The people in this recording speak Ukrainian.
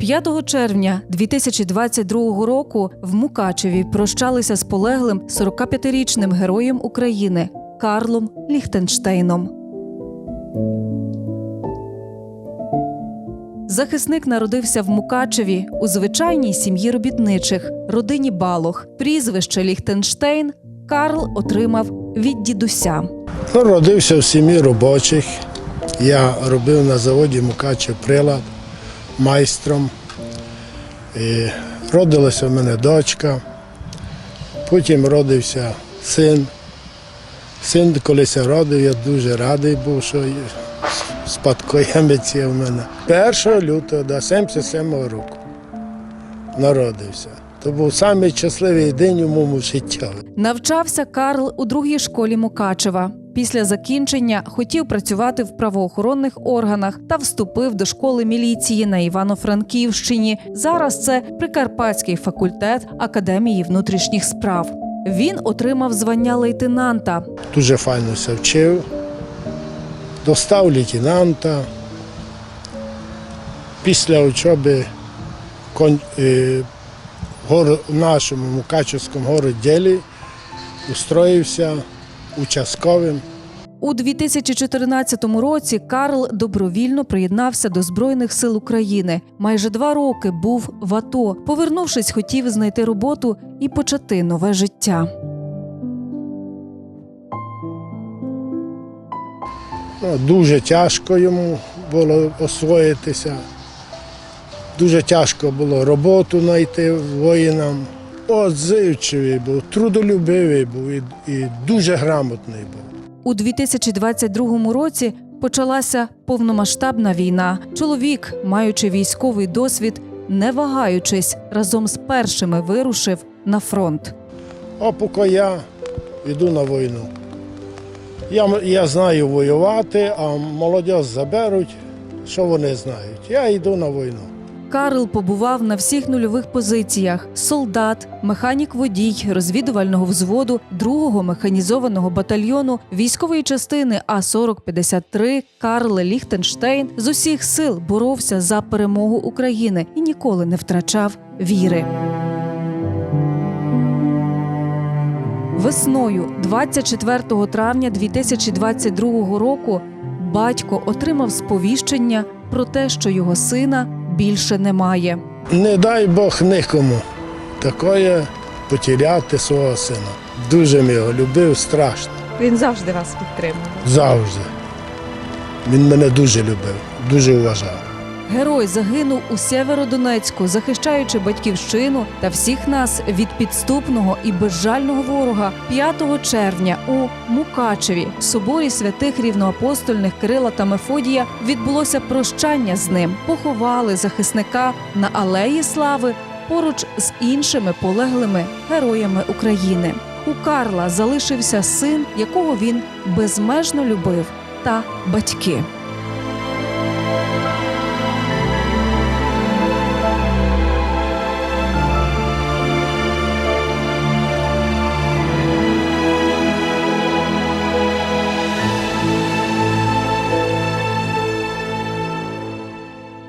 «5 червня 2022 року в Мукачеві прощалися з полеглим 45-річним героєм України Карлом Ліхтенштейном. Захисник народився в Мукачеві у звичайній сім'ї робітничих, родині Балох. Прізвище Ліхтенштейн Карл отримав від дідуся. Ну, родився в сім'ї робочих. Я робив на заводі Мукачев прилад майстром. І родилася в мене дочка. Потім родився син. Син колись родив, я дуже радий був, що спадкоємець є в мене. 1 лютого до 77 року народився. То був самий день у моєму житті. Навчався Карл у другій школі Мукачева. Після закінчення хотів працювати в правоохоронних органах та вступив до школи міліції на Івано-Франківщині. Зараз це Прикарпатський факультет Академії внутрішніх справ. Він отримав звання лейтенанта. дуже файно все вчив. Достав лейтенанта. Після учоби е, в в нашому Мукачевському городділі устроївся участковим. У 2014 році Карл добровільно приєднався до Збройних сил України. Майже два роки був в АТО. Повернувшись, хотів знайти роботу і почати нове життя. Дуже тяжко йому було освоїтися. Дуже тяжко було роботу знайти воїнам. Отзивчивий був, трудолюбивий був і, і дуже грамотний був. У 2022 році почалася повномасштабна війна. Чоловік, маючи військовий досвід, не вагаючись, разом з першими вирушив на фронт. А поки я йду на війну. Я, я знаю воювати, а молодь заберуть, що вони знають. Я йду на війну. Карл побував на всіх нульових позиціях: солдат, механік-водій розвідувального взводу 2-го механізованого батальйону військової частини А 4053 Карл Ліхтенштейн з усіх сил боровся за перемогу України і ніколи не втрачав віри. Весною, 24 травня 2022 року, батько отримав сповіщення про те, що його сина більше немає. Не дай Бог нікому такое потеряти свого сина. Дуже ми його любив, страшно. Він завжди вас підтримував. Завжди. Він мене дуже любив, дуже вважав. Герой загинув у Сєверодонецьку, захищаючи батьківщину та всіх нас від підступного і безжального ворога 5 червня у Мукачеві в соборі святих рівноапостольних Кирила та Мефодія відбулося прощання з ним. Поховали захисника на алеї слави поруч з іншими полеглими героями України. У Карла залишився син, якого він безмежно любив, та батьки.